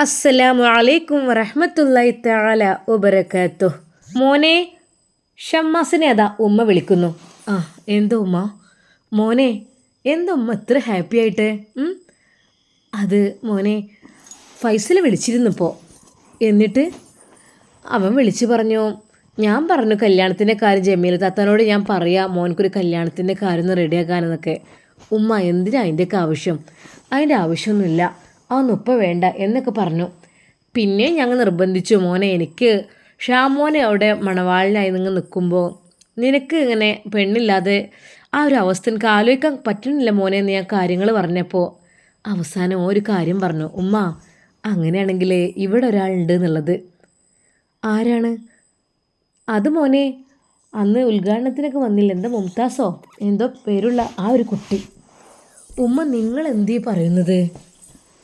അസ്സലാമു അലൈക്കും വറഹ്മത്തുള്ളാഹി താല ഉബരക്കാത്തു മോനെ ഷമ്മാസിനെ അതാ ഉമ്മ വിളിക്കുന്നു. ആ എന്തോ ഉമ്മ? മോനെ എന്തോ ഉമ്മ ഇത്ര ഹാപ്പി ആയിട്ട്? അത് മോനെ ഫൈസൽ വിളിച്ചിരുന്നപ്പോൾ എന്നിട്ട് അവൻ വിളിച്ചു പറഞ്ഞു ഞാൻ പറഞ്ഞു കല്യാണത്തിന്റെ കാര്യം ജമീൽ താത്താനോട് ഞാൻ പറയാം മോനക്കൊരു കല്യാണത്തിന്റെ കാര്യം ഒന്ന് റെഡിയാക്കാനെന്നൊക്കെ ഉമ്മ എന്തിനാ അതിന്റെയൊക്കെ ആവശ്യം? അതിന്റെ ആവശ്യമൊന്നുമില്ല. അതൊന്നും വേണ്ട എന്നൊക്കെ പറഞ്ഞു. പിന്നെ ഞങ്ങൾ നിർബന്ധിച്ചു മോനെ എനിക്ക് ഷാമോനെ അവിടെ മണവാളിനായി നിങ്ങൾ നിൽക്കുമ്പോൾ നിനക്ക് ഇങ്ങനെ പെണ്ണില്ലാതെ ആ ഒരു അവസ്ഥ എനിക്ക് ആലോചിക്കാൻ പറ്റുന്നില്ല മോനെ എന്ന് ഞാൻ കാര്യങ്ങൾ പറഞ്ഞപ്പോൾ അവസാനം ഒരു കാര്യം പറഞ്ഞു. ഉമ്മ അങ്ങനെയാണെങ്കിൽ ഇവിടെ ഒരാളുണ്ട് എന്നുള്ളത്. ആരാണ്? അത് മോനെ അന്ന് ഉദ്ഘാടനത്തിനൊക്കെ വന്നില്ല? എന്താ മുംതാസോ? എന്തോ പേരുള്ള ആ ഒരു കുട്ടി. ഉമ്മ നിങ്ങൾ എന്തീ പറയുന്നത്?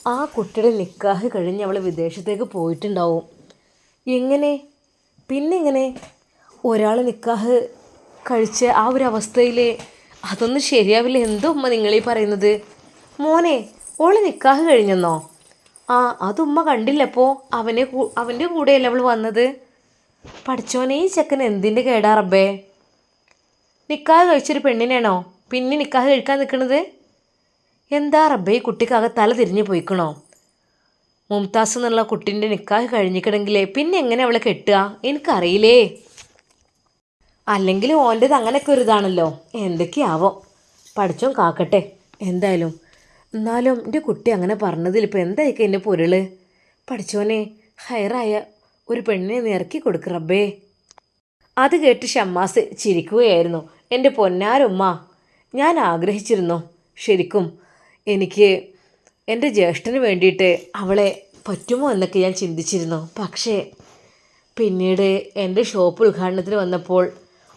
ആ കുട്ടിയുടെ നിക്കാഹ് കഴിഞ്ഞ് അവൾ വിദേശത്തേക്ക് പോയിട്ടുണ്ടാവും. എങ്ങനെ? പിന്നെ എങ്ങനെ ഒരാൾ നിക്കാഹ് കഴിച്ച് ആ ഒരു അവസ്ഥയിൽ അതൊന്നും ശരിയാവില്ല. എന്തോ ഉമ്മ നിങ്ങളീ പറയുന്നത്? മോനെ ഓൾ നിക്കാഹ് കഴിഞ്ഞെന്നോ? ആ അത് ഉമ്മ കണ്ടില്ലപ്പോൾ അവനെ അവന്റെ കൂടെയല്ലേ അവൾ വന്നത്? പഠിച്ചോനെ ഈ ചെക്കൻ എന്തിന്റെ കേടാ റബ്ബേ? നിക്കാഹ് കഴിച്ചൊരു പെണ്ണിനാണോ പിന്നെ നിക്കാഹ് കഴിക്കാൻ നിൽക്കുന്നത് എന്താ റബ്ബേ ഈ കുട്ടിക്കാകെ തല തിരിഞ്ഞു പോയിക്കണോ? മുംതാസ് എന്നുള്ള കുട്ടീന്റെ നിക്കാഹ് കഴിഞ്ഞിക്കണെങ്കിലേ പിന്നെ എങ്ങനെ അവളെ കെട്ടുക? എനിക്കറിയില്ലേ. അല്ലെങ്കിൽ ഓന്റെത് അങ്ങനെയൊക്കെ ഒരു ഇതാണല്ലോ. എന്തൊക്കെയാവോ. പഠിച്ചോ കാക്കട്ടെ. എന്തായാലും എന്നാലും എന്റെ കുട്ടി അങ്ങനെ പറഞ്ഞതിൽ ഇപ്പോൾ എന്തായിരിക്കും എന്റെ പൊരുൾ? പഠിച്ചോനെ ഹയറായ ഒരു പെണ്ണിനെ നിറക്കി കൊടുക്ക് റബ്ബേ. അത് കേട്ട് ഷമ്മാസ് ചിരിക്കുകയായിരുന്നു. എന്റെ പൊന്നാരുമ്മ ഞാൻ ആഗ്രഹിച്ചിരുന്നു. ശരിക്കും എനിക്ക് എന്റെ ജ്യേഷ്ഠന് വേണ്ടിയിട്ട് അവളെ പറ്റുമോ എന്നൊക്കെ ഞാൻ ചിന്തിച്ചിരുന്നു. പക്ഷേ പിന്നീട് എന്റെ ഷോപ്പ് ഉദ്ഘാടനത്തിന് വന്നപ്പോൾ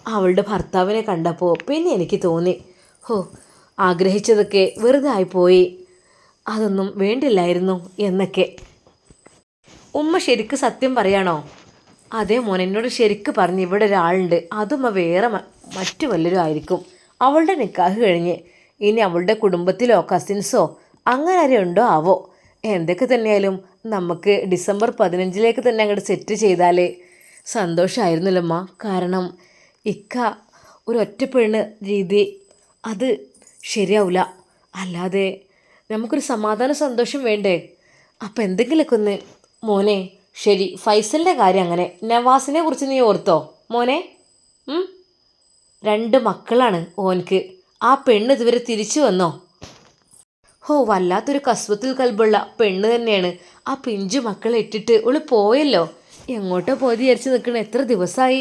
അവളുടെ ഭർത്താവിനെ കണ്ടപ്പോൾ പിന്നെ എനിക്ക് തോന്നി. ഹോ ആഗ്രഹിച്ചതൊക്കെ വെറുതെ ആയിപ്പോയി അതൊന്നും വേണ്ടില്ലായിരുന്നു എന്നൊക്കെ. ഉമ്മ ശരിക്ക് സത്യം പറയാണോ? അതേ മോൻ എന്നോട് ശരിക്ക് പറഞ്ഞ് ഇവിടെ ഒരാളുണ്ട്. അതുമ്മ വേറെ മറ്റു വല്ലരും ആയിരിക്കും. അവളുടെ നിക്കാഹ് കഴിഞ്ഞ് ഇനി അവളുടെ കുടുംബത്തിലോ കസിൻസോ അങ്ങനെ ആരെയുണ്ടോ ആവോ? എന്തൊക്കെ തന്നെയാലും നമുക്ക് ഡിസംബർ പതിനഞ്ചിലേക്ക് തന്നെ അങ്ങോട്ട് സെറ്റ് ചെയ്താലേ സന്തോഷമായിരുന്നില്ലമ്മ കാരണം ഇക്ക ഒരു ഒറ്റപ്പെണ്ണ് രീതി അത് ശരിയാവില്ല അല്ലാതെ നമുക്കൊരു സമാധാന സന്തോഷം വേണ്ടേ? അപ്പം എന്തെങ്കിലുമൊക്കെ ഒന്ന് മോനെ ശരി ഫൈസലിന്റെ കാര്യം അങ്ങനെ. നവാസിനെ കുറിച്ച് നീ ഓർത്തോ? മോനെ രണ്ട് മക്കളാണ് ഓൻക്ക്. ആ പെണ്ണ് ഇതുവരെ തിരിച്ചു വന്നോ? ഹോ വല്ലാത്തൊരു കസ്വത്തിൽ കൽബുള്ള പെണ്ണ് തന്നെയാണ്. ആ പിഞ്ചു മക്കളെ ഇട്ടിട്ട് ഓൾ പോയല്ലോ. എങ്ങോട്ടോ പോയി വിചാരിച്ച് നിൽക്കണ എത്ര ദിവസമായി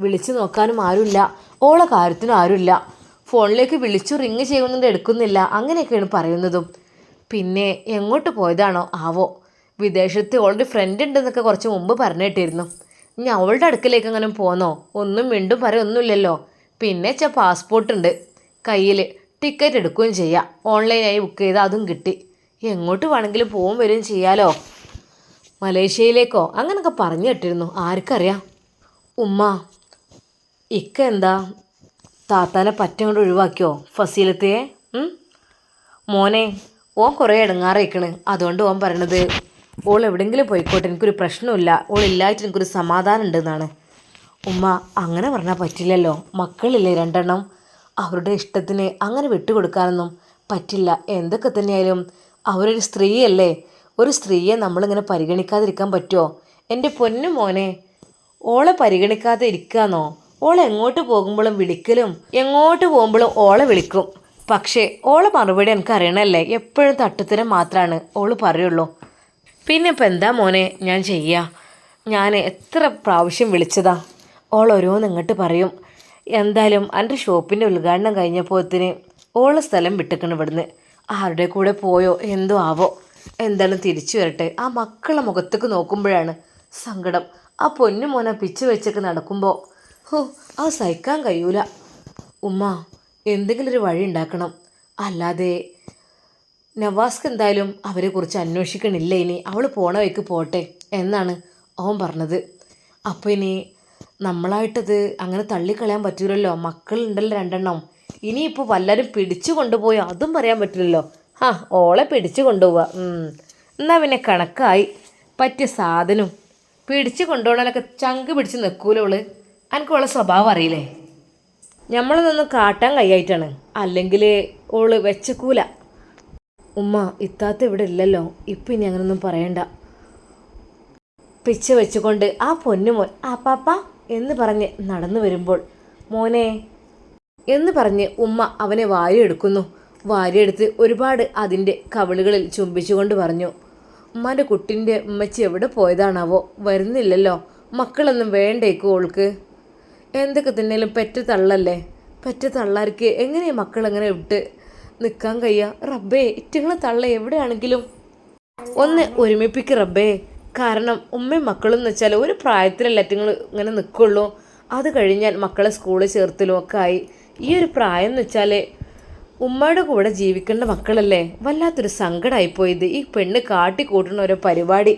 വിളിച്ചു നോക്കാനും ആരുമില്ല. ഓളെ കാര്യത്തിനും ആരുമില്ല. ഫോണിലേക്ക് വിളിച്ചു റിങ് ചെയ്യുന്നത് എടുക്കുന്നില്ല. അങ്ങനെയൊക്കെയാണ് പറയുന്നതും. പിന്നെ എങ്ങോട്ട് പോയതാണോ? ആവോ. വിദേശത്ത് ഓളുടെ ഫ്രണ്ട് ഉണ്ടെന്നൊക്കെ കുറച്ച് മുമ്പ് പറഞ്ഞിട്ടിരുന്നു. ഇനി അവളുടെ അടുക്കലേക്ക് അങ്ങനെ പോന്നോ? ഒന്നും വീണ്ടും പറയൊന്നുമില്ലല്ലോ. പിന്നെ ച പാസ്പോർട്ട് ഉണ്ട്. കയ്യിൽ ടിക്കറ്റ് എടുക്കുകയും ചെയ്യാം. ഓൺലൈനായി ബുക്ക് ചെയ്താൽ അതും കിട്ടി. എങ്ങോട്ട് വേണമെങ്കിലും പോവും വരികയും ചെയ്യാലോ? മലേഷ്യയിലേക്കോ? അങ്ങനൊക്കെ പറഞ്ഞു കേട്ടിരുന്നു. ആർക്കറിയാം? ഉമ്മ ഇക്ക എന്താ? താത്താനെ പറ്റം കൊണ്ട് ഒഴിവാക്കിയോ? ഫസീലത്തയെ? മോനെ ഓൻ കുറേ ഇടങ്ങാറേക്കണ് അതുകൊണ്ട് ഓൻ പറയണത് ഓൾ എവിടെയെങ്കിലും പോയിക്കോട്ടെ. എനിക്കൊരു പ്രശ്നമില്ല ഓൾ ഇല്ലായിട്ട് എനിക്കൊരു സമാധാനം ഉണ്ടെന്നാണ്. ഉമ്മ അങ്ങനെ പറഞ്ഞാൽ പറ്റില്ലല്ലോ. മക്കളില്ലേ രണ്ടെണ്ണം. അവരുടെ ഇഷ്ടത്തിന് അങ്ങനെ വിട്ടുകൊടുക്കാനൊന്നും പറ്റില്ല. എന്തൊക്കെ തന്നെയായാലും അവരൊരു സ്ത്രീയല്ലേ? ഒരു സ്ത്രീയെ നമ്മളിങ്ങനെ പരിഗണിക്കാതിരിക്കാൻ പറ്റുമോ എന്റെ പൊന്നു മോനെ ഓളെ പരിഗണിക്കാതെ ഇരിക്കാന്നോ? ഓളെ എങ്ങോട്ട് പോകുമ്പോഴും വിളിക്കലും എങ്ങോട്ട് പോകുമ്പോഴും ഓളെ വിളിക്കും. പക്ഷേ ഓളെ മറുപടി എനിക്ക് അറിയണല്ലേ? എപ്പോഴും തട്ടുത്തരം മാത്രമാണ് ഓൾ പറയുള്ളൂ. പിന്നെ ഇപ്പം എന്താ മോനെ ഞാൻ ചെയ്യുക ഞാൻ എത്ര പ്രാവശ്യം വിളിച്ചതാ? ഓൾ ഓരോന്ന് ഇങ്ങോട്ട് പറയും. എന്തായാലും എന്റെ ഷോപ്പിന്റെ ഉദ്ഘാടനം കഴിഞ്ഞപ്പോഴത്തിന് ഓളെ സ്ഥലം വിട്ടിക്കണം ഇവിടുന്ന്. ആരുടെ കൂടെ പോയോ എന്തോ ആവോ എന്തായാലും തിരിച്ചു വരട്ടെ. ആ മക്കളെ മുഖത്തേക്ക് നോക്കുമ്പോഴാണ് സങ്കടം. ആ പൊന്നു മോനെ പിച്ചു വെച്ചൊക്കെ നടക്കുമ്പോൾ ഹോ ആ സഹിക്കാൻ കഴിയൂല. ഉമ്മ എന്തെങ്കിലും ഒരു വഴി ഉണ്ടാക്കണം. അല്ലാതെ നവാസ്ക്ക് എന്തായാലും അവരെക്കുറിച്ച് അന്വേഷിക്കണില്ല ഇനി? അവൾ പോണ വഴിക്ക് പോട്ടെ എന്നാണ് അവൻ പറഞ്ഞത്. അപ്പോൾ ഇനി നമ്മളായിട്ടത് അങ്ങനെ തള്ളിക്കളയാൻ പറ്റൂലല്ലോ. മക്കളുണ്ടല്ലോ രണ്ടെണ്ണം. ഇനിയിപ്പോൾ വല്ലരും പിടിച്ചു കൊണ്ടുപോയോ അതും പറയാൻ പറ്റില്ലല്ലോ. ആ ഓളെ പിടിച്ചു കൊണ്ടുപോവുക എന്നാൽ പിന്നെ കണക്കായി. പറ്റിയ സാധനവും പിടിച്ചു കൊണ്ടുപോകണമൊക്കെ ചങ്ക് പിടിച്ച് നിൽക്കൂലോൾ എനിക്ക് ഉള്ള സ്വഭാവം അറിയില്ലേ? നമ്മളതൊന്നും കാട്ടാൻ കൈയായിട്ടാണ് അല്ലെങ്കിൽ ഓൾ വെച്ചക്കൂല. ഉമ്മ ഇത്താത്ത ഇവിടെ ഇല്ലല്ലോ. ഇപ്പം ഇനി അങ്ങനൊന്നും പറയണ്ട. പിച്ച വെച്ചുകൊണ്ട് ആ പൊന്നുമോൻ ആ പാപ്പ. എന്ന് പറഞ്ഞ് നടന്നു വരുമ്പോൾ മോനെ എന്ന് പറഞ്ഞ് ഉമ്മ അവനെ വാരിയെടുക്കുന്നു. വാരിയെടുത്ത് ഒരുപാട് അതിന്റെ കവിളുകളിൽ ചുംബിച്ചുകൊണ്ട് പറഞ്ഞു ഉമ്മാന്റെ കുട്ടിന്റെ ഉമ്മച്ചി എവിടെ പോയതാണാവോ? വരുന്നില്ലല്ലോ. മക്കളൊന്നും വേണ്ടേക്കോ ഓൾക്ക്. എന്തൊക്കെ തന്നെയാലും പെറ്റ തള്ളല്ലേ? പെറ്റ തള്ളാർക്ക് എങ്ങനെയാ മക്കളെങ്ങനെ വിട്ട് നിൽക്കാൻ കഴിയുക റബ്ബേ ഇറ്റങ്ങളെ തള്ള എവിടെയാണെങ്കിലും? ഒന്ന് ഒരുമിപ്പിക്ക് റബ്ബേ. കാരണം ഉമ്മയും മക്കളും എന്ന് വെച്ചാൽ ഒരു പ്രായത്തിലല്ല നിങ്ങൾ ഇങ്ങനെ നിൽക്കുള്ളൂ അത് കഴിഞ്ഞാൽ മക്കളെ സ്കൂളിൽ ചേർത്തലും ഒക്കെ ആയി. ഈ ഒരു പ്രായം എന്ന് വെച്ചാൽ ഉമ്മയുടെ കൂടെ ജീവിക്കേണ്ട മക്കളല്ലേ? വല്ലാത്തൊരു സങ്കടമായിപ്പോയത് ഈ പെണ്ണ് കാട്ടിക്കൂട്ടുന്ന ഓരോ പരിപാടി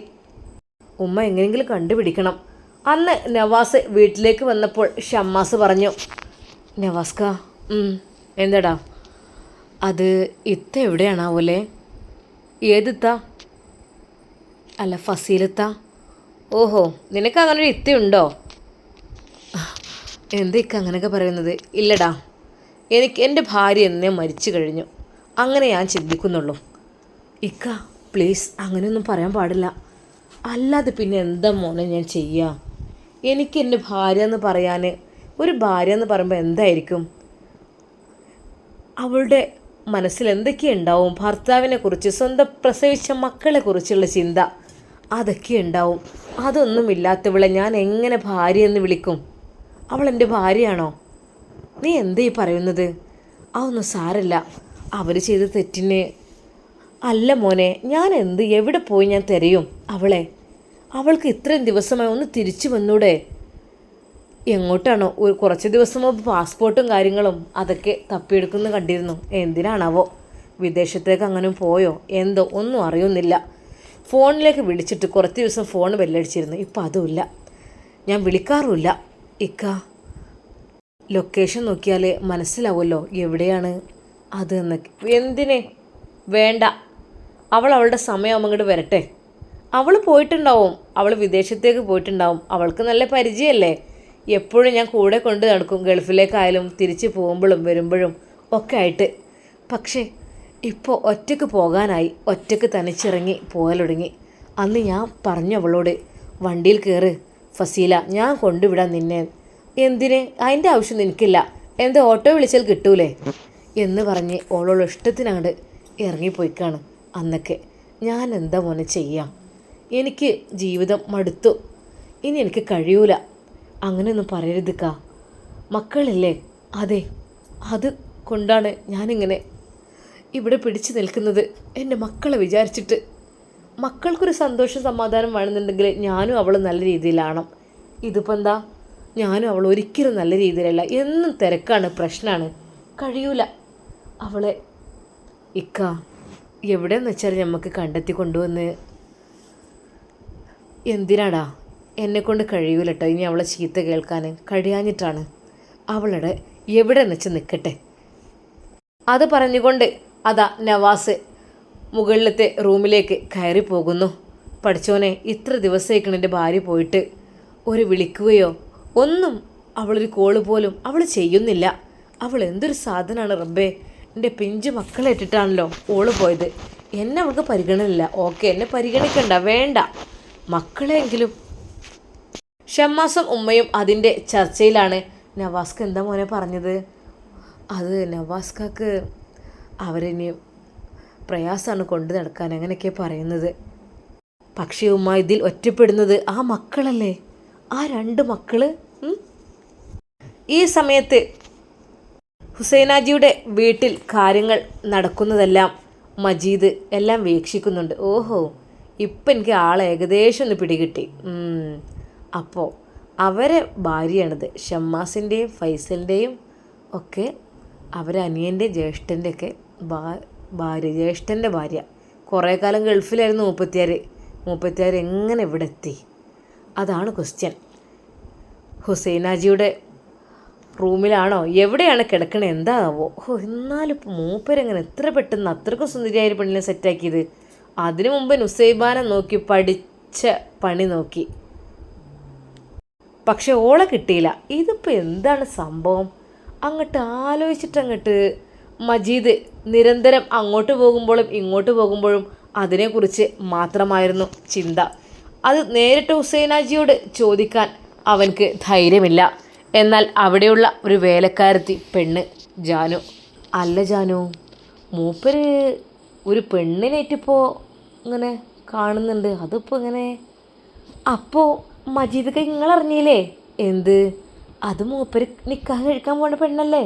ഉമ്മ എങ്ങനെയെങ്കിലും കണ്ടുപിടിക്കണം. അന്ന് നവാസ് വീട്ടിലേക്ക് വന്നപ്പോൾ ഷമ്മാസ് പറഞ്ഞു നവാസ്ക എന്താടാ? അത് ഇത്ത എവിടെയാണാവൂലേ? ഏതിത്ത അല്ല ഫസീലത്ത. ഓഹോ നിനക്ക് അങ്ങനെ ഒരു ഇത്തിയുണ്ടോ എന്തൊക്കെ അങ്ങനെയൊക്കെ പറയുന്നത്? ഇല്ലടാ. എനിക്ക് എന്റെ ഭാര്യ എന്നെ മരിച്ചു കഴിഞ്ഞു. അങ്ങനെ ഞാൻ ചിന്തിക്കുന്നുള്ളൂ. ഇക്ക പ്ലീസ് അങ്ങനെയൊന്നും പറയാൻ പാടില്ല. അല്ലാതെ പിന്നെ എന്താ മോനെ ഞാൻ ചെയ്യുക എനിക്ക് എന്റെ ഭാര്യ എന്ന് പറയാൻ ഒരു ഭാര്യ എന്ന് പറയുമ്പോൾ എന്തായിരിക്കും? അവളുടെ മനസ്സിൽ എന്തൊക്കെയുണ്ടാവും? ഭർത്താവിനെ കുറിച്ച് സ്വന്തം പ്രസവിച്ച മക്കളെ കുറിച്ചുള്ള ചിന്ത. അതൊക്കെ ഉണ്ടാവും. അതൊന്നും ഇല്ലാത്തവളെ ഞാൻ എങ്ങനെ ഭാര്യ എന്ന് വിളിക്കും? അവൾ എന്റെ ഭാര്യയാണോ? നീ എന്തേ പറയുന്നത്? അതൊന്നും സാരല്ല. അവർ ചെയ്ത തെറ്റിന്. അല്ല മോനെ ഞാൻ എന്ത്? എവിടെ പോയി ഞാൻ തിരയും അവളെ? അവൾക്ക് ഇത്രയും ദിവസമായി ഒന്ന് തിരിച്ചു വന്നൂടെ? എങ്ങോട്ടാണോ? ഒരു കുറച്ച് ദിവസം മുമ്പ് പാസ്പോർട്ടും കാര്യങ്ങളും അതൊക്കെ തപ്പിയെടുക്കുന്ന കണ്ടിരുന്നു. എന്തിനാണാവോ? വിദേശത്തേക്ക് അങ്ങനെ പോയോ? എന്തോ? ഒന്നും അറിയുന്നില്ല. ഫോണിലേക്ക് വിളിച്ചിട്ട് കുറച്ച് ദിവസം ഫോൺ വെല്ലടിച്ചിരുന്നു ഇപ്പം അതുമില്ല. ഞാൻ വിളിക്കാറുമില്ല. ഇക്ക ലൊക്കേഷൻ നോക്കിയാൽ മനസ്സിലാവുമല്ലോ എവിടെയാണ് അത് എന്നൊക്കെ. എന്തിനെ? വേണ്ട. അവൾ അവളുടെ സമയം അങ്ങോട്ട് വരട്ടെ. അവൾ പോയിട്ടുണ്ടാവും. അവൾ വിദേശത്തേക്ക് പോയിട്ടുണ്ടാവും. അവൾക്ക് നല്ല പരിചയമല്ലേ? എപ്പോഴും ഞാൻ കൂടെ കൊണ്ട് നടക്കും. ഗൾഫിലേക്കായാലും തിരിച്ച് പോകുമ്പോഴും വരുമ്പോഴും ഒക്കെ ആയിട്ട്. പക്ഷേ ഇപ്പോൾ ഒറ്റയ്ക്ക് പോകാനായി ഒറ്റയ്ക്ക് തനിച്ചിറങ്ങി പോകലൊടുങ്ങി അന്ന് ഞാൻ പറഞ്ഞു അവളോട് വണ്ടിയിൽ കയറ് ഫസീല ഞാൻ കൊണ്ടുവിടാം നിന്നെ. എന്തിന്? അതിന്റെ ആവശ്യം നിനക്കില്ല. എന്താ ഓട്ടോ വിളിച്ചാൽ കിട്ടൂലേ? എന്ന് പറഞ്ഞ് ഓളോട് ഇഷ്ടത്തിനാണ് ഇറങ്ങിപ്പോയിക്കാണ് അന്നൊക്കെ. ഞാൻ എന്താ മോനെ ചെയ്യാം? എനിക്ക് ജീവിതം മടുത്തു. ഇനി എനിക്ക് കഴിയൂല. അങ്ങനെയൊന്നും പറയരുത് കാ. മക്കളില്ലേ? അതെ. അത് കൊണ്ടാണ് ഞാനിങ്ങനെ ഇവിടെ പിടിച്ചു നിൽക്കുന്നത് എന്റെ മക്കളെ വിചാരിച്ചിട്ട്. മക്കൾക്കൊരു സന്തോഷ സമാധാനം വേണമെന്നുണ്ടെങ്കിൽ ഞാനും അവൾ നല്ല രീതിയിലാണ് ഇതിപ്പോൾ എന്താ? ഞാനും അവൾ ഒരിക്കലും നല്ല രീതിയിലല്ല. എന്നും തിരക്കാണ് പ്രശ്നമാണ് കഴിയൂല. അവളെ ഇക്ക എവിടെയെന്ന് വെച്ചാൽ നമുക്ക് കണ്ടെത്തി കൊണ്ടുവന്ന്. എന്തിനാടാ? എന്നെക്കൊണ്ട് കഴിയൂല കേട്ടോ ഇനി അവളെ ചീത്ത കേൾക്കാൻ കഴിയാഞ്ഞിട്ടാണ്. അവളുടെ എവിടെ വെച്ച് നിൽക്കട്ടെ അത് പറഞ്ഞുകൊണ്ട് അതാ നവാസ്. മുകളിലത്തെ റൂമിലേക്ക് കയറി പോകുന്നു. പഠിച്ചോനെ ഇത്ര ദിവസത്തേക്കാണ് എന്റെ ഭാര്യ പോയിട്ട്. ഒരു വിളിക്കുകയോ? ഒന്നും അവളൊരു കോൾ പോലും അവൾ ചെയ്യുന്നില്ല. അവൾ എന്തൊരു സാധനമാണ് റബ്ബേ. എന്റെ പിഞ്ചു മക്കളെ ഇട്ടിട്ടാണല്ലോ ഓൾ പോയത്. എന്നെ അവൾക്ക് പരിഗണനയില്ല. ഓക്കെ എന്നെ പരിഗണിക്കണ്ട വേണ്ട. മക്കളെങ്കിലും ഷമ്മാസും ഉമ്മയും അതിന്റെ ചർച്ചയിലാണ്. നവാസ്ക എന്താ മോനെ പറഞ്ഞത്? അത് നവാസ്കക്ക് അവരിനി പ്രയാസമാണ് കൊണ്ടു നടക്കാൻ അങ്ങനെയൊക്കെ പറയുന്നത്. പക്ഷേ ഉമ്മ ഇതിൽ ഒറ്റപ്പെടുന്നത് ആ മക്കളല്ലേ? ആ രണ്ട് മക്കൾ? ഉം? ഈ സമയത്ത് ഹുസൈനാജിയുടെ വീട്ടിൽ കാര്യങ്ങൾ നടക്കുന്നതെല്ലാം മജീദ് എല്ലാം വീക്ഷിക്കുന്നുണ്ട്. ഓഹോ ഇപ്പം എനിക്ക് ആളെ ഏകദേശം ഒന്ന് പിടികിട്ടി. അപ്പോൾ അവരെ ഭാര്യയാണിത്. ഷമ്മാസിന്റെയും ഫൈസലിന്റെയും ഒക്കെ അവരെ അനിയന്റെ ജ്യേഷ്ഠന്റെ ഒക്കെ ഭാ ഭാര്യ ജ്യേഷ്ഠന്റെ ഭാര്യ. കുറേ കാലം ഗൾഫിലായിരുന്നു മൂപ്പത്തിയാർ മൂപ്പത്തിയാർ എങ്ങനെ ഇവിടെ എത്തി? അതാണ് ക്വസ്റ്റ്യൻ ഹുസൈനാജിയുടെ റൂമിലാണോ? എവിടെയാണ് കിടക്കണത് എന്താവോ? ഓ എന്നാലും മൂപ്പരെങ്ങനെ എത്ര പെട്ടെന്ന് അത്രക്കും സുന്ദരിയായ പെണ്ണിനെ സെറ്റാക്കിയത് അതിനു മുമ്പ് നുസൈബാനെ നോക്കി പഠിച്ച പണി നോക്കി. പക്ഷെ ഓളെ കിട്ടിയില്ല. ഇതിപ്പോൾ എന്താണ് സംഭവം? അങ്ങോട്ട് ആലോചിച്ചിട്ട് അങ്ങോട്ട് മജീദ് നിരന്തരം അങ്ങോട്ട് പോകുമ്പോഴും ഇങ്ങോട്ട് പോകുമ്പോഴും അതിനെക്കുറിച്ച് മാത്രമായിരുന്നു ചിന്ത. അത് നേരിട്ട് ഹുസൈനാജിയോട് ചോദിക്കാൻ അവൻക്ക് ധൈര്യമില്ല. എന്നാൽ അവിടെയുള്ള ഒരു വേലക്കാരത്തി പെണ്ണ് ജാനു. അല്ല ജാനു മൂപ്പര് ഒരു പെണ്ണിനേറ്റിപ്പോൾ ഇങ്ങനെ കാണുന്നുണ്ട്. അതിപ്പോൾ ഇങ്ങനെ അപ്പോൾ മജീദ് നിങ്ങൾ അറിഞ്ഞില്ലേ എന്ത്? അത് മൂപ്പര് നിൽക്കാൻ കഴിക്കാൻ പോണ പെണ്ണല്ലേ?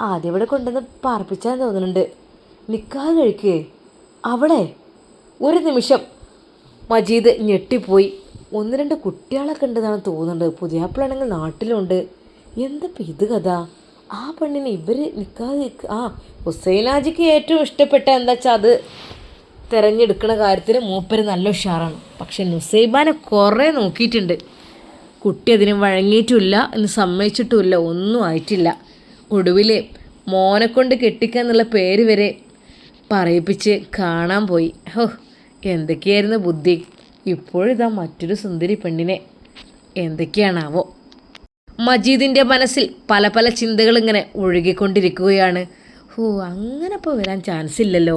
ആദ്യം ഇവിടെ കൊണ്ടുവന്ന് പാർപ്പിച്ചാൻ തോന്നുന്നുണ്ട്. നിൽക്കാൻ കഴിക്കേ. അവിടെ. ഒരു നിമിഷം. മജീദ് ഞെട്ടിപ്പോയി. ഒന്ന് രണ്ട് കുട്ടികളൊക്കെ ഉണ്ടെന്നാണ് തോന്നുന്നത് പുതിയാപ്പിളാണെങ്കിൽ നാട്ടിലുണ്ട്. എന്തപ്പോൾ ഇത് കഥ? ആ പെണ്ണിന് ഇവർ നിൽക്കാതെ ആ ഹുസൈനാജിക്ക് ഏറ്റവും ഇഷ്ടപ്പെട്ട എന്താ വെച്ചാൽ അത് തിരഞ്ഞെടുക്കുന്ന കാര്യത്തിൽ മൂപ്പര് നല്ല ഉഷാറാണ്. പക്ഷെ നുസൈബാനെ കുറേ നോക്കിയിട്ടുണ്ട്. കുട്ടി അതിന് വഴങ്ങിയിട്ടുമില്ല എന്ന് സമ്മതിച്ചിട്ടുമില്ല ഒന്നും ആയിട്ടില്ല. ഒടുവിൽ മോനെക്കൊണ്ട് കെട്ടിക്കുക എന്നുള്ള പേര് വരെ പറയിപ്പിച്ച് കാണാൻ പോയി. ഹോ എന്തൊക്കെയായിരുന്നു ബുദ്ധി? ഇപ്പോഴിതാ മറ്റൊരു സുന്ദരി പെണ്ണിനെ. എന്തൊക്കെയാണാവോ? മജീദിന്റെ മനസ്സിൽ പല പല ചിന്തകൾ ഇങ്ങനെ ഒഴുകിക്കൊണ്ടിരിക്കുകയാണ്. ഹോ അങ്ങനെ ഇപ്പോൾ വരാൻ ചാൻസ് ഇല്ലല്ലോ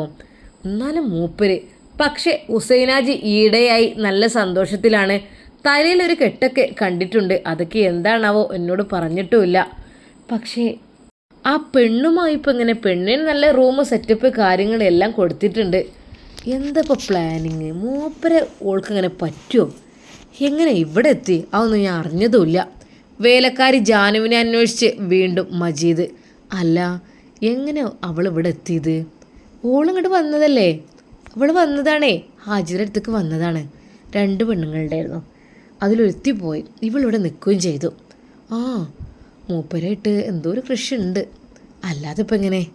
എന്നാലും മൂപ്പര് പക്ഷേ ഹുസൈനാജി ഈയിടെയായി നല്ല സന്തോഷത്തിലാണ്. തലയിലൊരു കെട്ടൊക്കെ കണ്ടിട്ടുണ്ട്. അതൊക്കെ എന്താണാവോ എന്നോട് പറഞ്ഞിട്ടുമില്ല. പക്ഷേ ആ പെണ്ണുമായി ഇപ്പം ഇങ്ങനെ പെണ്ണിന് നല്ല റൂം സെറ്റപ്പ് കാര്യങ്ങളെല്ലാം കൊടുത്തിട്ടുണ്ട്. എന്താ പ്ലാനിങ് മൂപ്പരെ ഓൾക്ക് ഇങ്ങനെ പറ്റുമോ എങ്ങനെ ഇവിടെ എത്തി? അതൊന്നും ഞാൻ അറിഞ്ഞതുമില്ല. വേലക്കാരി ജാനുവിനെ അന്വേഷിച്ച് വീണ്ടും മജീദ്. അല്ല എങ്ങനെ അവൾ ഇവിടെ എത്തിയത്? ഓളിങ്ങോട്ട് വന്നതല്ലേ? അവൾ വന്നതാണേ. ഹാജിയുടെ അടുത്തേക്ക് വന്നതാണ്. രണ്ട് പെണ്ണുങ്ങളുണ്ടായിരുന്നു അതിലൊരുത്തി പോയി. ഇവളിവിടെ നിൽക്കുകയും ചെയ്തു. ആ മൂപ്പരായിട്ട് എന്തോ ഒരു കൃഷി ഉണ്ട് അല്ലാതെ ഇപ്പം എങ്ങനെ?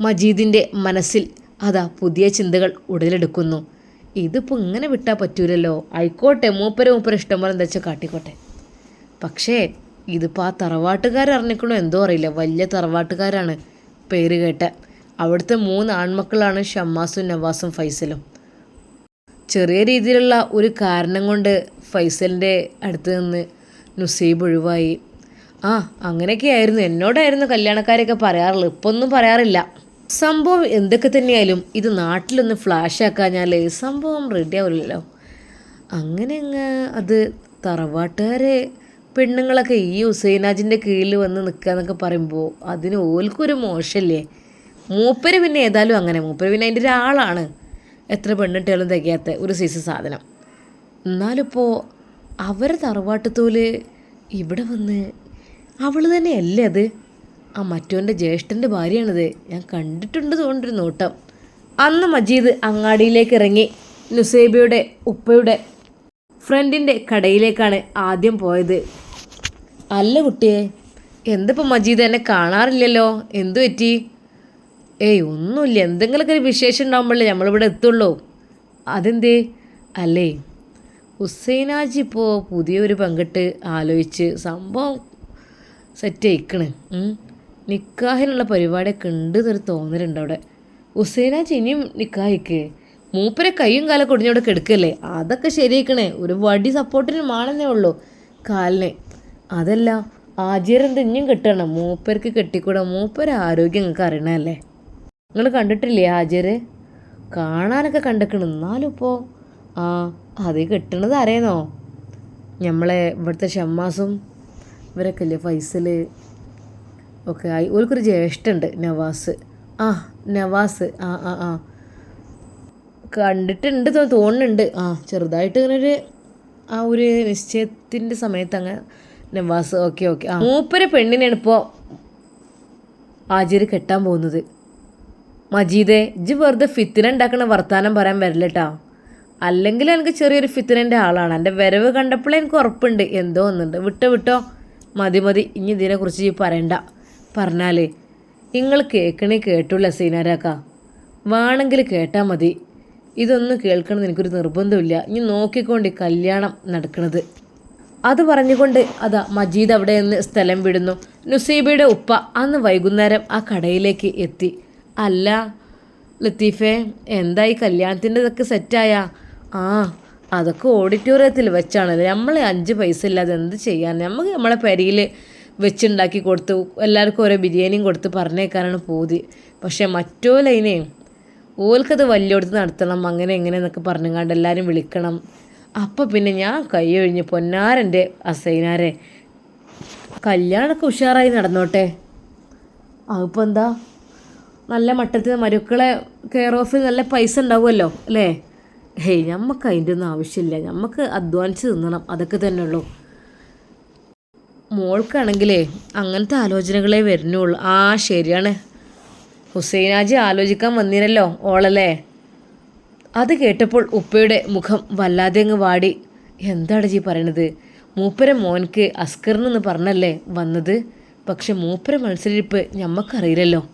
മജീദിന്റെ മനസ്സിൽ അതാ പുതിയ ചിന്തകൾ ഉടലെടുക്കുന്നു. ഇതിപ്പോൾ ഇങ്ങനെ വിട്ടാൽ പറ്റൂലല്ലോ. ആയിക്കോട്ടെ മൂപ്പര മൂപ്പര ഇഷ്ടം പോലെ എന്താ വെച്ചാൽ കാട്ടിക്കോട്ടെ. പക്ഷേ ഇതിപ്പോൾ ആ തറവാട്ടുകാർ അറിഞ്ഞിക്കണോ എന്തോ അറിയില്ല. വലിയ തറവാട്ടുകാരാണ് പേര് കേട്ട. അവിടുത്തെ മൂന്ന് ആൺമക്കളാണ് ഷമ്മാസും നവാസും ഫൈസലും. ചെറിയ രീതിയിലുള്ള ഒരു കാരണം കൊണ്ട് ഫൈസലിന്റെ അടുത്ത് നിന്ന് നുസൈബ് ഒഴിവായി. ആ അങ്ങനെയൊക്കെയായിരുന്നു. എന്നോടായിരുന്നു കല്യാണക്കാരൊക്കെ പറയാറുള്ളത്. ഇപ്പൊ ഒന്നും പറയാറില്ല. സംഭവം എന്തൊക്കെ തന്നെയായാലും ഇത് നാട്ടിലൊന്ന് ഫ്ലാഷ് ആക്കാഞ്ഞാൽ സംഭവം റെഡി ആവില്ലല്ലോ അങ്ങനെ അങ്ങ് അത് തറവാട്ടുകാരെ പെണ്ണുങ്ങളൊക്കെ ഈ ഹുസൈനാജിന്റെ കീഴിൽ വന്ന് നിൽക്കുക എന്നൊക്കെ പറയുമ്പോൾ അതിന് ഓൽക്കൊരു മോശമല്ലേ മൂപ്പര് പിന്നെ ഏതായാലും അങ്ങനെ. മൂപ്പര് പിന്നെ അതിന്റെ ഒരാളാണ്. എത്ര പെണ്ണിട്ടുകളും തികയാത്ത ഒരു സൈസ് സാധനം. എന്നാലിപ്പോൾ അവരെ തറവാട്ടത്തോൽ ഇവിടെ വന്ന് അവൾ തന്നെയല്ലേ അത്? ആ മറ്റോന്റെ ജ്യേഷ്ഠന്റെ ഭാര്യയാണിത്. ഞാൻ കണ്ടിട്ടുണ്ട് തോണ്ടൊരു നോട്ടം. അന്ന് മജീദ് അങ്ങാടിയിലേക്ക് ഇറങ്ങി നുസൈബയുടെ ഉപ്പയുടെ ഫ്രണ്ടിന്റെ കടയിലേക്കാണ് ആദ്യം പോയത്. അല്ല കുട്ടിയെ എന്തിപ്പോൾ മജീദ് എന്നെ കാണാറില്ലല്ലോ? എന്തു പറ്റി? ഏയ് ഒന്നുമില്ല. എന്തെങ്കിലുമൊക്കെ ഒരു വിശേഷം ഉണ്ടാകുമ്പോഴേ നമ്മളിവിടെ എത്തുള്ളൂ. അതെന്തേ? അല്ലേ? ഹുസൈനാജി ഇപ്പോൾ പുതിയൊരു പങ്കിട്ട് ആലോചിച്ച് സംഭവം സെറ്റ് ആയിക്കണ് നിക്കാഹിനുള്ള പരിപാടിയൊക്കെ ഉണ്ട് എന്നൊരു തോന്നലുണ്ട് അവിടെ. ഹുസൈനാജി ഇനിയും നിക്കാഹിക്ക്. മൂപ്പരെ കൈയും കാലം കൊടിഞ്ഞവിടെ കെടുക്കല്ലേ? അതൊക്കെ ശരിയാക്കണേ ഒരു വടി സപ്പോർട്ടിന് മാണെന്നേ ഉള്ളൂ. കാലിന്. അതല്ല ആചാരം തിഞ്ഞും കെട്ടണം മൂപ്പർക്ക് കെട്ടിക്കൂടാ. മൂപ്പര ആരോഗ്യം നിങ്ങൾക്ക് അറിയണല്ലേ നിങ്ങൾ കണ്ടിട്ടില്ലേ ആചാര് കാണാനൊക്കെ കണ്ടക്കണം. എന്നാലും ഇപ്പോൾ ആ അത് കെട്ടണത് അറിയണോ നമ്മളെ ഇവിടുത്തെ ഷമ്മാസും ഇവരൊക്കെ ഇല്ലേ ഫൈസൽ ഒക്കെ ആയി. ഓർക്കൊരു ജ്യേഷ്ഠുണ്ട് നവാസ്. ആ നവാസ്. ആ ആ ആ. കണ്ടിട്ടുണ്ട് തോന്നുന്നുണ്ട്. ആ ചെറുതായിട്ട് ഇങ്ങനെ ഒരു ആ ഒരു നിശ്ചയത്തിന്റെ സമയത്ത് അങ്ങ് നവാസ് ഓക്കെ ഓക്കെ. ആ മൂപ്പര് പെണ്ണിനെയാണ് ഇപ്പോൾ ആചാര്യ കെട്ടാൻ പോകുന്നത്. മജീദെ ഇജ് വെറുതെ ഫിത്തിന ഉണ്ടാക്കണ വർത്താനം പറയാൻ വരില്ല കേട്ടോ അല്ലെങ്കിൽ എനിക്ക് ചെറിയൊരു ഫിത്തിനന്റെ ആളാണ്. എന്റെ വരവ് കണ്ടപ്പോഴേ എനിക്ക് ഉറപ്പുണ്ട്. എന്തോ ഒന്നുണ്ട്. വിട്ടോ വിട്ടോ. മതി മതി. ഇനി ഇതിനെക്കുറിച്ച് ഈ പറയണ്ട. പറഞ്ഞാലേ നിങ്ങൾ കേൾക്കണേ കേട്ടുള്ള സീനാരാക്ക. വേണമെങ്കിൽ കേട്ടാൽ മതി. ഇതൊന്നും കേൾക്കണമെന്ന് എനിക്കൊരു നിർബന്ധമില്ല. ഇനി നോക്കിക്കൊണ്ട് കല്യാണം നടക്കണത്. അത് പറഞ്ഞുകൊണ്ട് അതാ മജീദ് അവിടെ നിന്ന് സ്ഥലം വിടുന്നു. നുസീബയുടെ ഉപ്പ അന്ന് വൈകുന്നേരം ആ കടയിലേക്ക് എത്തി. അല്ല ലത്തീഫെ എന്തായി കല്യാണത്തിന്റെതൊക്കെ സെറ്റായ ആ അതൊക്കെ ഓഡിറ്റോറിയത്തിൽ വെച്ചാണ് നമ്മൾ അഞ്ച് പൈസ ഇല്ലാതെ എന്ത് ചെയ്യാൻ? നമുക്ക് നമ്മളെ പരിയിൽ വെച്ചുണ്ടാക്കി കൊടുത്ത് എല്ലാവർക്കും ഓരോ ബിരിയാണിയും കൊടുത്ത് പറഞ്ഞേക്കാനാണ് പൂതി. പക്ഷേ മറ്റോ ലൈനേ ഓൽക്കത് വലിയോടത്ത് നടത്തണം അങ്ങനെ എങ്ങനെ എന്നൊക്കെ പറഞ്ഞുകൊണ്ട് എല്ലാവരും വിളിക്കണം. അപ്പം പിന്നെ ഞാൻ കൈ ഒഴിഞ്ഞ് പൊന്നാരന്റെ അസൈനാരെ കല്യാണമൊക്കെ ഉഷാറായി നടന്നോട്ടെ? അതിപ്പോൾ എന്താ? നല്ല മട്ടത്തിൽ മരുക്കളെ കെയർ ഓഫിൽ നല്ല പൈസ ഉണ്ടാവുമല്ലോ അല്ലേ? ഹേയ് നമുക്ക് അതിന്റെ ഒന്നും ആവശ്യമില്ല. നമുക്ക് അധ്വാനിച്ച് തിന്നണം. അതൊക്കെ തന്നെ ഉള്ളൂ. മോൾക്കാണെങ്കിലേ അങ്ങനത്തെ ആലോചനകളെ വരുന്നുള്ളൂ. ആ ശരിയാണ്. ഹുസൈനാജി ആലോചിക്കാൻ വന്നിരല്ലോ ഓളല്ലേ? അത് കേട്ടപ്പോൾ ഉപ്പയുടെ മുഖം വല്ലാതെ അങ്ങ് വാടി. എന്താണ് ജി പറയണത്? മൂപ്പര മോൻക്ക് അസ്കറിനെന്ന് പറഞ്ഞല്ലേ വന്നത്? പക്ഷെ മൂപ്പര മത്സരിപ്പ് ഞമ്മക്കറിയില്ലല്ലോ.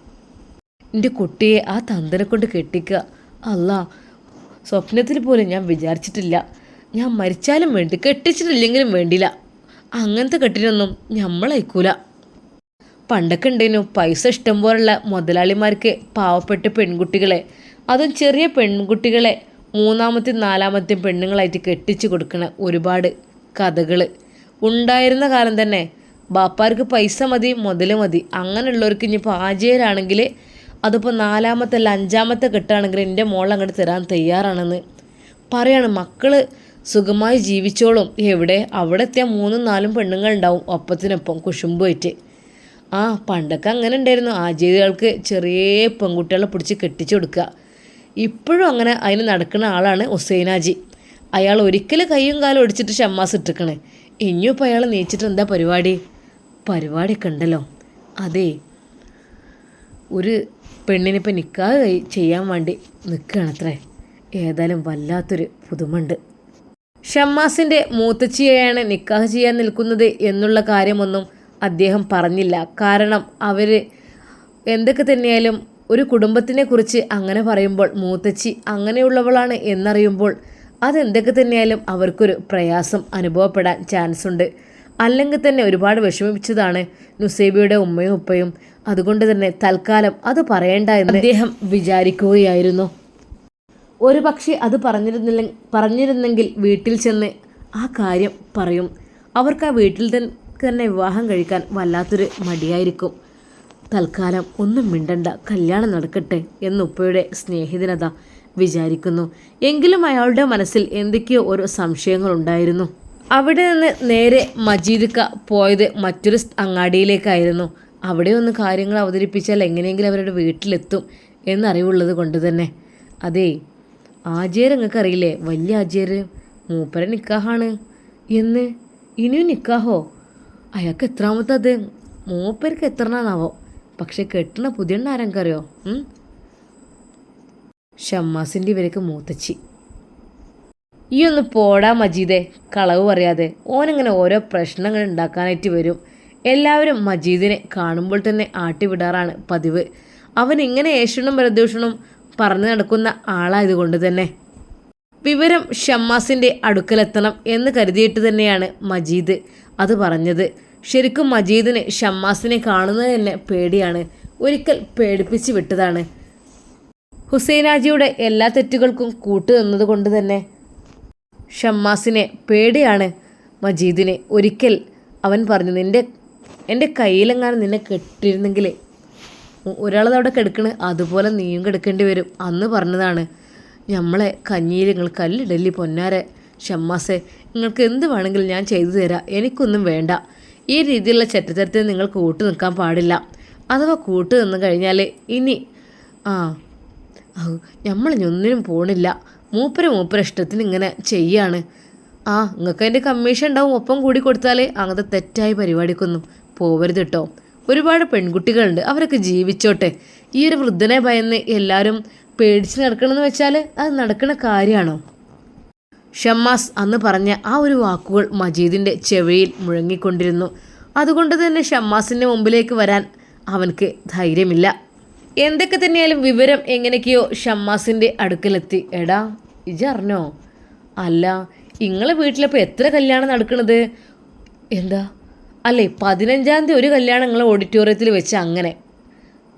എന്റെ കുട്ടിയെ ആ തന്തനെ കൊണ്ട് കെട്ടിക്കുക അല്ല സ്വപ്നത്തിൽ പോലും ഞാൻ വിചാരിച്ചിട്ടില്ല. ഞാൻ മരിച്ചാലും വേണ്ടി കെട്ടിച്ചിട്ടില്ലെങ്കിലും വേണ്ടില്ല അങ്ങനത്തെ കെട്ടിനൊന്നും ഞമ്മളയക്കൂല പണ്ടൊക്കെ ഉണ്ടേനു പൈസ ഇഷ്ടം പോലുള്ള മുതലാളിമാർക്ക് പാവപ്പെട്ട പെൺകുട്ടികളെ അതും ചെറിയ പെൺകുട്ടികളെ മൂന്നാമത്തെ നാലാമത്തെ പെണ്ണുങ്ങളായിട്ട് കെട്ടിച്ചു കൊടുക്കുന്ന ഒരുപാട് കഥകൾ ഉണ്ടായിരുന്ന കാലം തന്നെ ബാപ്പാർക്ക് പൈസ മതി മുതൽ മതി അങ്ങനെയുള്ളവർക്ക് ഇനി ആചാരാണെങ്കിൽ അതിപ്പോൾ നാലാമത്തെ അല്ല അഞ്ചാമത്തെ കെട്ടാണെങ്കിൽ എന്റെ മോൾ അങ്ങോട്ട് തരാൻ തയ്യാറാണെന്ന്. പറയാണ് മക്കൾ സുഖമായി ജീവിച്ചോളും. എവിടെ? അവിടെ എത്തിയാൽ മൂന്നും നാലും പെണ്ണുങ്ങൾ ഉണ്ടാവും ഒപ്പത്തിനൊപ്പം കുശുമ്പുമായിട്ട് ആ പണ്ടൊക്കെ അങ്ങനെ ഉണ്ടായിരുന്നു. ആചാര്യകൾക്ക് ചെറിയ പെൺകുട്ടികളെ പിടിച്ച് കെട്ടിച്ചു കൊടുക്കുക. ഇപ്പോഴും അങ്ങനെ അതിന് നടക്കുന്ന ആളാണ് ഹുസൈനാജി. അയാൾ ഒരിക്കലും കൈയും കാലും ഒടിച്ചിട്ട് ഷമ്മാസ് ഇട്ടിക്കണേ ഇനിയും ഇപ്പോൾ അയാൾ നീച്ചിട്ട് എന്താ പരിപാടി? പരിപാടിയൊക്കെ ഉണ്ടല്ലോ. അതെ ഒരു പെണ്ണിനിപ്പോൾ നിൽക്കാതെ ചെയ്യാൻ വേണ്ടി നിൽക്കുകയാണത്രേ ഏതായാലും വല്ലാത്തൊരു പുതുമുണ്ട്. ഷമ്മാസിന്റെ മൂത്തച്ചിയെയാണ് നിക്കാഹ് ചെയ്യാൻ നിൽക്കുന്നത് എന്നുള്ള കാര്യമൊന്നും അദ്ദേഹം പറഞ്ഞില്ല. കാരണം അവർ എന്തൊക്കെ തന്നെയാലും ഒരു കുടുംബത്തിനെ കുറിച്ച് അങ്ങനെ പറയുമ്പോൾ മൂത്തച്ചി അങ്ങനെയുള്ളവളാണ് എന്നറിയുമ്പോൾ അതെന്തൊക്കെ തന്നെയാലും അവർക്കൊരു പ്രയാസം അനുഭവപ്പെടാൻ ചാൻസ് ഉണ്ട് അല്ലെങ്കിൽ തന്നെ ഒരുപാട് വിഷമിപ്പിച്ചതാണ് നുസേബിയുടെ ഉമ്മയും ഉപ്പയും. അതുകൊണ്ട് തന്നെ തൽക്കാലം അത് പറയേണ്ട എന്ന് അദ്ദേഹം വിചാരിക്കുകയായിരുന്നു. ഒരു പക്ഷേ അത് പറഞ്ഞിരുന്നില്ല പറഞ്ഞിരുന്നെങ്കിൽ വീട്ടിൽ ചെന്ന് ആ കാര്യം പറയും. അവർക്ക് ആ വീട്ടിൽ തന്നെ വിവാഹം കഴിക്കാൻ വല്ലാത്തൊരു മടിയായിരിക്കും. തൽക്കാലം ഒന്നും മിണ്ടണ്ട കല്യാണം നടക്കട്ടെ എന്ന് ഉപ്പയുടെ സ്നേഹിതനത വിചാരിക്കുന്നു. എങ്കിലും അയാളുടെ മനസ്സിൽ എന്തൊക്കെയോ ഓരോ സംശയങ്ങളുണ്ടായിരുന്നു. അവിടെ നിന്ന് നേരെ മജീദ്ക്ക പോയത് മറ്റൊരു അങ്ങാടിയിലേക്കായിരുന്നു. അവിടെ ഒന്ന് കാര്യങ്ങൾ അവതരിപ്പിച്ചാൽ എങ്ങനെയെങ്കിലും അവരുടെ വീട്ടിലെത്തും എന്നറിവുള്ളത് കൊണ്ട് തന്നെ. അതേ ആചേർ നിങ്ങൾക്ക് അറിയില്ലേ? വലിയ ആചേർ മൂപ്പര നിക്കാഹാണ്. എന്ന്? ഇനിയും നിക്കാഹോ? അയാൾക്ക് എത്രാമത്തെ അത്? മൂപ്പർക്ക് എത്രണാന്നാവോ പക്ഷെ കെട്ടണ പുതിയ ആരെങ്കറിയോ ഷമ്മാസിന്റെ ഇവരൊക്കെ മൂത്തച്ചി. ഈ ഒന്ന് പോടാ മജീദേ. കളവ് പറയാതെ. ഓനിങ്ങനെ ഓരോ പ്രശ്നങ്ങൾ ഉണ്ടാക്കാനായിട്ട് വരും. എല്ലാവരും മജീദിനെ കാണുമ്പോൾ തന്നെ ആട്ടിവിടാറാണ് പതിവ്. അവൻ ഇങ്ങനെ ഏഷണും പ്രദൂഷണും പറഞ്ഞു നടക്കുന്ന ആളായതുകൊണ്ട് തന്നെ. വിവരം ഷമ്മാസിന്റെ അടുക്കലെത്തണം എന്ന് കരുതിയിട്ട് തന്നെയാണ് മജീദ് അത് പറഞ്ഞത്. ശരിക്കും മജീദിന് ഷമ്മാസിനെ കാണുന്നത് തന്നെ പേടിയാണ്. ഒരിക്കൽ പേടിപ്പിച്ച് വിട്ടതാണ്. ഹുസൈനാജിയുടെ എല്ലാ തെറ്റുകൾക്കും കൂട്ടു നിന്നതുകൊണ്ട് തന്നെ ഷമ്മാസിനെ പേടിയാണ് മജീദിനെ. ഒരിക്കൽ അവൻ പറഞ്ഞു നിന്റെ എന്റെ കയ്യിലെങ്ങാനും നിന്നെ കെട്ടിയിരുന്നെങ്കിൽ ഒരാളത് അവിടെ കിടക്കണ് അതുപോലെ നീയും കിടക്കേണ്ടി വരും അന്ന് പറഞ്ഞതാണ്. നമ്മളെ കഞ്ഞിയിൽ നിങ്ങൾ കല്ലിടല്ലി പൊന്നാരെ ഷമ്മാസെ നിങ്ങൾക്ക് എന്ത് വേണമെങ്കിലും ഞാൻ ചെയ്തു തരാം എനിക്കൊന്നും വേണ്ട. ഈ രീതിയിലുള്ള ചെറ്റത്തരത്തിൽ നിങ്ങൾ കൂട്ടു നിൽക്കാൻ പാടില്ല. അഥവാ കൂട്ടു നിന്ന് കഴിഞ്ഞാൽ ഇനി ആ നമ്മൾ ഒന്നിനും പോണില്ല. മൂപ്പര മൂപ്പര് ഇഷ്ടത്തിന് ഇങ്ങനെ ചെയ്യാണ്. ആ നിങ്ങൾക്ക് അതിന്റെ കമ്മീഷൻ ഉണ്ടാവും ഒപ്പം കൂടി കൊടുത്താലേ അങ്ങനത്തെ തെറ്റായ പരിപാടിക്കൊന്നും പോവരുത് കേട്ടോ ഒരുപാട് പെൺകുട്ടികളുണ്ട് അവരൊക്കെ ജീവിച്ചോട്ടെ. ഈ ഒരു വൃദ്ധനെ ഭയന്ന് എല്ലാവരും പേടിച്ച് നടക്കണമെന്ന് വെച്ചാൽ അത് നടക്കുന്ന കാര്യമാണോ ഷമ്മാസ് അന്ന് പറഞ്ഞ ആ ഒരു വാക്കുകൾ മജീദിന്റെ ചെവിയിൽ മുഴങ്ങിക്കൊണ്ടിരുന്നു. അതുകൊണ്ട് തന്നെ ഷമ്മാസിന്റെ മുമ്പിലേക്ക് വരാൻ അവനക്ക് ധൈര്യമില്ല. എന്തൊക്കെ തന്നെയാലും വിവരം എങ്ങനെയൊക്കെയോ ഷമ്മാസിന്റെ അടുക്കലെത്തി. എടാ ഇജറിഞ്ഞോ അല്ല ഇങ്ങളെ വീട്ടിലിപ്പോൾ എത്ര കല്യാണം നടക്കണത്? എന്താ? അല്ലേ പതിനഞ്ചാം തീയതി ഒരു കല്യാണം നിങ്ങളെ ഓഡിറ്റോറിയത്തിൽ വെച്ച് അങ്ങനെ.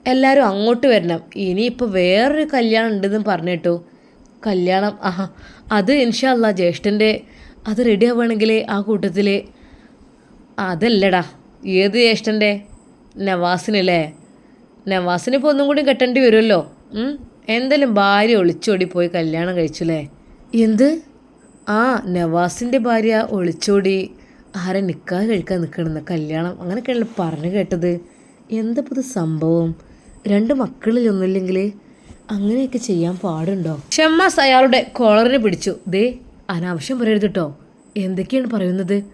എല്ലാവരും അങ്ങോട്ട് വരണം. ഇനിയിപ്പോൾ വേറൊരു കല്യാണം ഉണ്ടെന്ന് പറഞ്ഞു കേട്ടോ. കല്യാണം ആ അത് ഇൻഷാല്ല ജ്യേഷ്ഠന്റെ അത് റെഡി ആവുകയാണെങ്കിൽ ആ കൂട്ടത്തിൽ അതല്ലടാ ഏത് ജ്യേഷ്ഠന്റെ നവാസിനല്ലേ? നവാസിന് ഇപ്പോൾ ഒന്നും കൂടി കെട്ടേണ്ടി വരുമല്ലോ? എന്തായാലും ഭാര്യ ഒളിച്ചോടി പോയി കല്യാണം കഴിച്ചു കഴിച്ചുല്ലേ? എന്ത്? ആ നവാസിന്റെ ഭാര്യ ഒളിച്ചോടി ആരെ നിൽക്കാതെ കഴിക്കാൻ നിൽക്കണമെന്ന് കല്യാണം അങ്ങനെയൊക്കെയാണല്ലോ പറഞ്ഞു കേട്ടത്. എന്താ ഇത് സംഭവം? രണ്ട് മക്കളിലൊന്നുമില്ലെങ്കിൽ അങ്ങനെയൊക്കെ ചെയ്യാൻ പാടുണ്ടോ? ഷമ്മാസ് അയാളുടെ കോളറിനെ പിടിച്ചു. ദേ അനാവശ്യം പറയരുത് കേട്ടോ എന്തൊക്കെയാണ് പറയുന്നത്?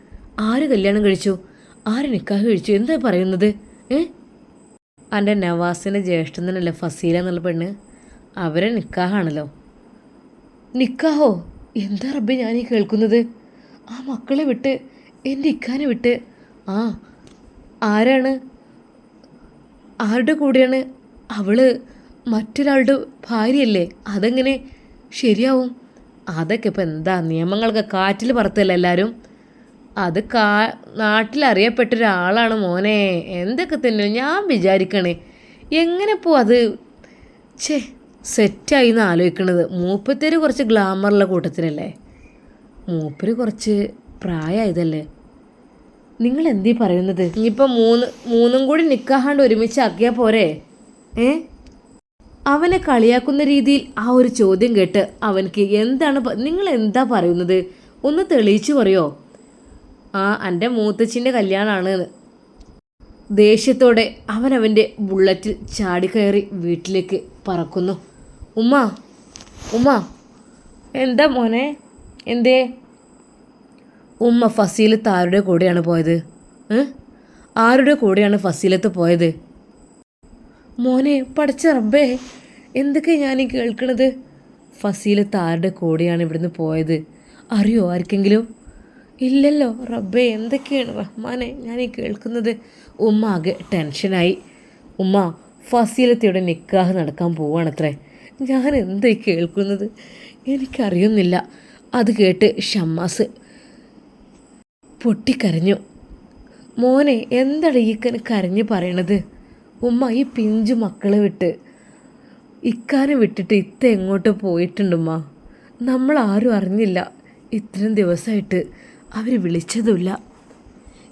ആര് കല്യാണം കഴിച്ചു? ആര് നിൽക്കാതെ കഴിച്ചു? എന്താ പറയുന്നത്? ഏ? എന്റെ നവാസിന്റെ ജ്യേഷ്ഠനല്ലേ ഫസീല എന്നുള്ള പെണ്ണ്? അവരെ നിക്കാഹാണല്ലോ. നിക്കാഹോ? എന്താ റബ്ബെ ഞാൻ ഈ കേൾക്കുന്നത്? ആ മക്കളെ വിട്ട് എന്റെ ഇക്കാനെ വിട്ട്. ആ ആരാണ്? ആരുടെ കൂടെയാണ്? അവൾ മറ്റൊരാളുടെ ഭാര്യയല്ലേ? അതെങ്ങനെ ശരിയാവും? അതൊക്കെ ഇപ്പം എന്താ? നിയമങ്ങളൊക്കെ കാറ്റിൽ പറത്തല്ല എല്ലാവരും അത് കാ നാട്ടിലറിയപ്പെട്ട ഒരാളാണ് മോനെ. എന്തൊക്കെ തന്നെ ഞാൻ വിചാരിക്കണേ. എങ്ങനെ പോ അത്? ഛേ സെറ്റായി എന്ന് ആലോചിക്കണത്. മൂപ്പത്തേര് കുറച്ച് ഗ്ലാമറുള്ള കൂട്ടത്തിലല്ലേ? മൂപ്പര് കുറച്ച് പ്രായമായതല്ലേ? നിങ്ങൾ എന്തീ പറയുന്നത്? ഇനിയിപ്പോൾ മൂന്ന് മൂന്നും കൂടി നിൽക്കാണ്ട് ഒരുമിച്ച് ആക്കിയാൽ പോരെ? ഏ? അവനെ കളിയാക്കുന്ന രീതിയിൽ ആ ഒരു ചോദ്യം കേട്ട് അവനക്ക് എന്താണ് നിങ്ങൾ എന്താ പറയുന്നത്? ഒന്ന് തെളിയിച്ചു പറയോ? ആ എന്റെ മൂത്തച്ഛന്റെ കല്യാണമാണ് ദേഷ്യത്തോടെ അവൻ അവന്റെ ബുള്ളറ്റിൽ ചാടിക്കയറി വീട്ടിലേക്ക് പറക്കുന്നു. ഉമ്മ ഉമ്മ. എന്താ മോനെ? എന്തേ? ഉമ്മ ഫസീലത്ത് ആരുടെ കൂടെയാണ് പോയത്? ആരുടെ കൂടെയാണ് ഫസീലത്ത് പോയത്? മോനെ പഠിച്ച റബ്ബേ എന്തൊക്കെ ഞാൻ കേൾക്കണത്? ഫസീലത്ത് ആരുടെ കൂടെയാണ് ഇവിടുന്ന് പോയത്? അറിയോ ആർക്കെങ്കിലും? ഇല്ലല്ലോ റബ്ബേ എന്തൊക്കെയാണ് റഹ്മാനെ ഞാൻ ഈ കേൾക്കുന്നത്? ഉമ്മ ആകെ ടെൻഷനായി. ഉമ്മ ഫസീലത്തിയുടെ നിക്കാഹ് നടക്കാൻ പോവാണത്രേ. ഞാൻ എന്താ കേൾക്കുന്നത്? എനിക്കറിയുന്നില്ല. അത് കേട്ട് ഷമ്മാസ് പൊട്ടിക്കരഞ്ഞു. മോനെ എന്താണ് ഈ കന് കരഞ്ഞ് പറയണത്? ഉമ്മ ഈ പിഞ്ചു മക്കളെ വിട്ട് ഇക്കാനെ വിട്ടിട്ട് ഇത്ത എങ്ങോട്ട് പോയിട്ടുണ്ടുമ്മ നമ്മൾ ആരും അറിഞ്ഞില്ല ഇത്രയും ദിവസമായിട്ട് അവർ വിളിച്ചതുമില്ല.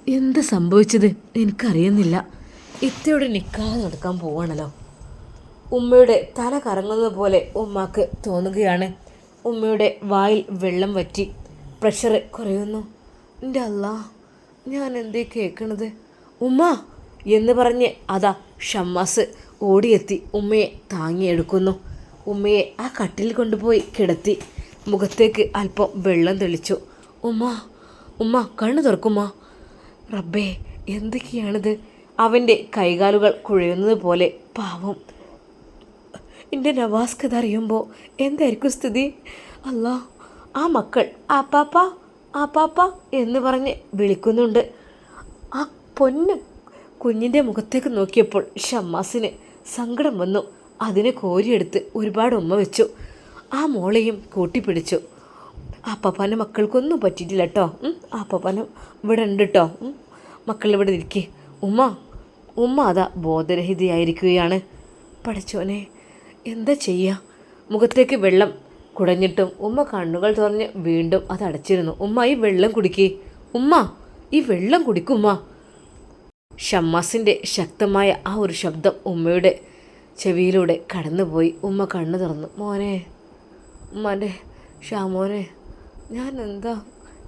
എന്ത് സംഭവിച്ചത് എനിക്കറിയുന്നില്ല. ഇത്തയുടെ നിക്കാഹ് നടക്കാൻ പോവാണല്ലോ. ഉമ്മയുടെ തല കറങ്ങുന്നത് പോലെ ഉമ്മാക്ക് തോന്നുകയാണ്. ഉമ്മയുടെ വായിൽ വെള്ളം വറ്റി പ്രഷർ കുറയുന്നു. എന്റെ അല്ല ഞാൻ എന്തേ കേൾക്കണത് ഉമ്മ! എന്ന് പറഞ്ഞ് അതാ ഷമ്മാസ് ഓടിയെത്തി ഉമ്മയെ താങ്ങിയെടുക്കുന്നു. ഉമ്മയെ ആ കട്ടിൽ കൊണ്ടുപോയി കിടത്തി മുഖത്തേക്ക് അല്പം വെള്ളം തെളിച്ചു. ഉമ്മ! ഉമ്മ കണ്ണു തുറക്കുമ്മ. റബ്ബേ എന്തൊക്കെയാണിത്? അവന്റെ കൈകാലുകൾ കുഴയുന്നത് പോലെ പാവം. എന്റെ നവാസ് കഥ അറിയുമ്പോൾ എന്തായിരിക്കും സ്ഥിതി? അല്ലാ ആ മക്കൾ ആപ്പാപ്പ ആപ്പാപ്പ എന്ന് പറഞ്ഞ് വിളിക്കുന്നുണ്ട്. ആ പൊന്ന് കുഞ്ഞിന്റെ മുഖത്തേക്ക് നോക്കിയപ്പോൾ ഷമ്മാസിന് സങ്കടം വന്നു. അതിനെ കോരിയെടുത്ത് ഒരുപാട് ഉമ്മ വെച്ചു. ആ മോളെയും കൂട്ടിപ്പിടിച്ചു. ആപ്പാപ്പാന്റെ മക്കൾക്കൊന്നും പറ്റിയിട്ടില്ല കേട്ടോ ആപ്പാപ്പാനും ഇവിടെ ഉണ്ട് കേട്ടോ മക്കൾ ഇവിടെ ഇരിക്കേ. ഉമ്മ ഉമ്മ അതാ ബോധരഹിതയായിരിക്കുകയാണ്. പഠിച്ചോനെ എന്താ ചെയ്യുക മുഖത്തേക്ക് വെള്ളം കുടഞ്ഞിട്ടും ഉമ്മ കണ്ണുകൾ തുറഞ്ഞ് വീണ്ടും അത് അടച്ചിരുന്നു. ഉമ്മ ഈ വെള്ളം കുടിക്കേ. ഉമ്മ ഈ വെള്ളം കുടിക്കുമ്മ ഷമ്മാസിന്റെ ശക്തമായ ആ ഒരു ശബ്ദം ഉമ്മയുടെ ചെവിയിലൂടെ കടന്നുപോയി. ഉമ്മ കണ്ണു തുറന്നു. മോനെ ഉമ്മാന്റെ ഷാമോനെ ഞാൻ എന്താ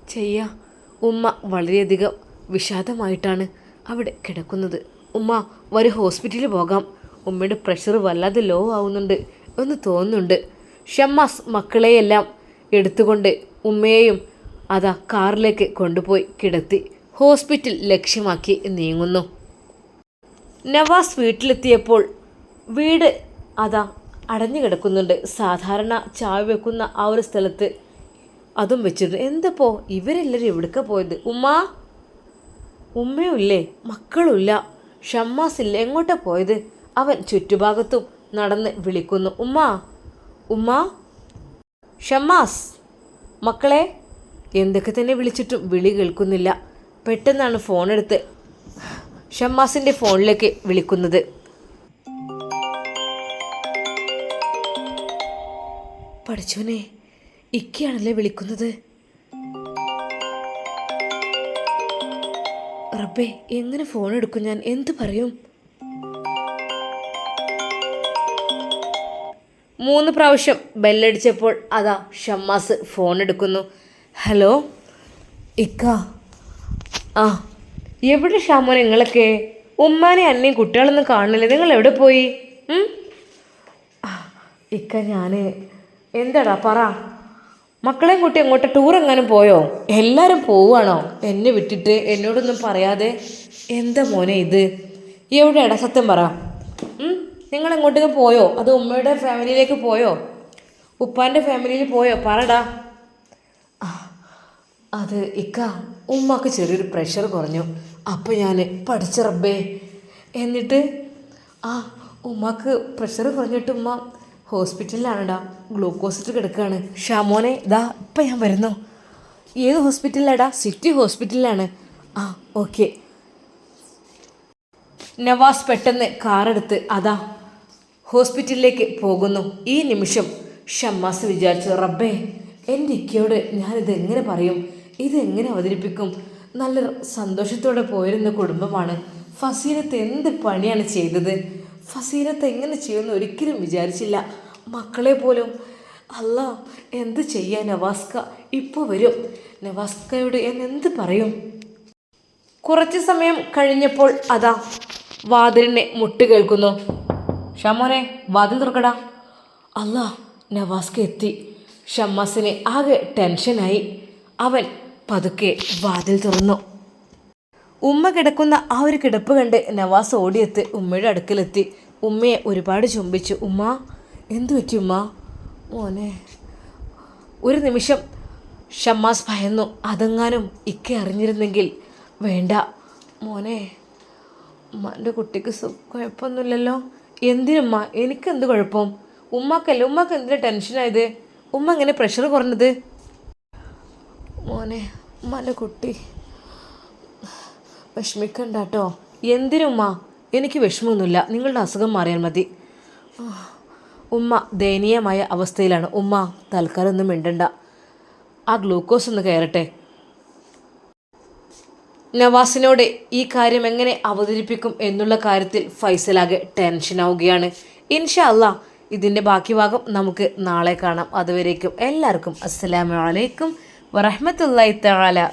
ചെയ്യാ? ഉമ്മ വളരെയധികം വിഷാദമായിട്ടാണ് അവിടെ കിടക്കുന്നത്. ഉമ്മ വരെ ഹോസ്പിറ്റലിൽ പോകാം. ഉമ്മയുടെ പ്രഷർ വല്ലാതെ ലോ ആവുന്നുണ്ട് എന്ന് തോന്നുന്നുണ്ട്. ഷമ്മാസ് മക്കളെയെല്ലാം എടുത്തുകൊണ്ട് ഉമ്മയെയും അതാ കാറിലേക്ക് കൊണ്ടുപോയി കിടത്തി ഹോസ്പിറ്റൽ ലക്ഷ്യമാക്കി നീങ്ങുന്നു. നവാസ് വീട്ടിലെത്തിയപ്പോൾ വീട് അതാ അടഞ്ഞു കിടക്കുന്നുണ്ട് സാധാരണ ചായ വെക്കുന്ന ആ ഒരു സ്ഥലത്ത് അതും വെച്ചിട്ട് എന്തപ്പോ? ഇവരെല്ലാവരും എവിടുക്ക പോയത്? ഉമ്മ? ഉമ്മയുമില്ലേ? മക്കളുമില്ല. ഷമ്മാസ് ഇല്ല എങ്ങോട്ടാ പോയത്? അവൻ ചുറ്റുഭാഗത്തും നടന്ന് വിളിക്കുന്നു. ഉമ്മ? ഉമ്മ? ഷമ്മാസ്? മക്കളെ? എന്തൊക്കെ തന്നെ വിളിച്ചിട്ടും വിളി കേൾക്കുന്നില്ല. പെട്ടെന്നാണ് ഫോണെടുത്ത് ഷമ്മാസിന്റെ ഫോണിലേക്ക് വിളിക്കുന്നത്. പഠിച്ചോനെ ഇക്കയാണല്ലേ വിളിക്കുന്നത്? റബ്ബേ എങ്ങനെ ഫോൺ എടുക്കും ഞാൻ? എന്ത് പറയും? മൂന്ന് പ്രാവശ്യം ബെല്ലടിച്ചപ്പോൾ അതാ ഷമ്മാസ് ഫോൺ എടുക്കുന്നു. ഹലോ? ഇക്ക. ആ എവിടെ ഷാമോൻ നിങ്ങളൊക്കെ? ഉമ്മാനെ അല്ലെങ്കിൽ കുട്ടികളൊന്നും കാണില്ല നിങ്ങൾ എവിടെ പോയി? ഇക്ക ഞാൻ എന്താടാ പറ. മക്കളെയും കൂട്ടി അങ്ങോട്ട് ടൂർ എങ്ങാനും പോയോ? എല്ലാവരും പോവുകയാണോ? എന്നെ വിട്ടിട്ട് എന്നോടൊന്നും പറയാതെ. എന്താ മോനെ ഇത്? എവിടെയാടാ? സത്യം പറ? നിങ്ങൾ എങ്ങോട്ടേക്ക് പോയോ? അത് ഉമ്മയുടെ ഫാമിലിയിലേക്ക് പോയോ? ഉപ്പാന്റെ ഫാമിലിയിൽ പോയോ? പറടാ. അത് ഇക്ക ഉമ്മക്ക് ചെറിയൊരു പ്രഷർ കുറഞ്ഞു. അപ്പോൾ ഞാൻ പഠിച്ച റബ്ബേ എന്നിട്ട് ആ ഉമ്മക്ക് പ്രഷർ കുറഞ്ഞിട്ട് ഉമ്മ ഹോസ്പിറ്റലിലാണടാ. ഗ്ലൂക്കോസിട്ട് കിടക്കുകയാണ് ഷാമോനെ ഇതാ ഇപ്പം ഞാൻ വരുന്നു. ഏത് ഹോസ്പിറ്റലിലാടാ? സിറ്റി ഹോസ്പിറ്റലിലാണ്. ആ ഓക്കെ. നവാസ് പെട്ടെന്ന് കാറെടുത്ത് അതാ ഹോസ്പിറ്റലിലേക്ക് പോകുന്നു. ഈ നിമിഷം ഷമ്മാസ് വിചാരിച്ചു റബ്ബേ എന്റെ ഇക്കയോട് ഞാനിത് എങ്ങനെ പറയും? ഇതെങ്ങനെ അവതരിപ്പിക്കും? നല്ല സന്തോഷത്തോടെ പോയിരുന്ന കുടുംബമാണ്. ഫസീലത്ത് എന്ത് പണിയാണ് ചെയ്തത്? ഫസീലത്ത് എങ്ങനെ ചെയ്യുമെന്ന് ഒരിക്കലും വിചാരിച്ചില്ല. മക്കളെ പോലും അല്ല എന്ത് ചെയ്യാൻ നവാസ്ക? ഇപ്പോൾ വരും. നവാസ്കയോട് എന്ന് എന്ത് പറയും? കുറച്ച് സമയം കഴിഞ്ഞപ്പോൾ അതാ വാതിലിനെ മുട്ട് കേൾക്കുന്നു. ഷമോനെ വാതിൽ തുറക്കടാ. അല്ല നവാസ്ക എത്തി. ഷമ്മാസിന് ആകെ ടെൻഷനായി. അവൻ പതുക്കെ വാതിൽ തുറന്നു. ഉമ്മ കിടക്കുന്ന ആ ഒരു കിടപ്പ് കണ്ട് നവാസ് ഓടിയെത്തി ഉമ്മയുടെ അടുക്കലെത്തി. ഉമ്മയെ ഒരുപാട് ചുംബിച്ചു. ഉമ്മ എന്തു പറ്റി ഉമ്മ? മോനെ ഒരു നിമിഷം. ഷമ്മാസ് ഭയന്നു. അതെങ്ങാനും ഇക്ക അറിഞ്ഞിരുന്നെങ്കിൽ വേണ്ട. മോനെ ഉമ്മാന്റെ കുട്ടിക്ക് സു കുഴപ്പമൊന്നുമില്ലല്ലോ. എന്തിനുമ്മ? എനിക്കെന്ത് കുഴപ്പം? ഉമ്മക്കല്ല ഉമ്മക്ക് എന്തിനാ ടെൻഷനായത് ഉമ്മ എങ്ങനെ പ്രഷർ കുറഞ്ഞത്? മോനെ ഉമ്മാന്റെ കുട്ടി വിഷമിക്കണ്ട കേട്ടോ എന്തിനുമ്മ? എനിക്ക് വിഷമമൊന്നുമില്ല. നിങ്ങളുടെ അസുഖം മാറിയാൽ മതി. ഉമ്മ ദയനീയമായ അവസ്ഥയിലാണ്. ഉമ്മ തൽക്കാലം ഒന്നും മിണ്ടണ്ട. ആ ഗ്ലൂക്കോസ് ഒന്ന് കയറട്ടെ. നവാസിനോട് ഈ കാര്യം എങ്ങനെ അവതരിപ്പിക്കും എന്നുള്ള കാര്യത്തിൽ ഫൈസലാകെ ഇൻഷാ അല്ലാ ഇതിന്റെ ബാക്കി ഭാഗം നമുക്ക് നാളെ കാണാം. അതുവരേക്കും എല്ലാവർക്കും അസ്സലാമു അലൈക്കും വറഹ്മത്തുള്ളാഹി തആല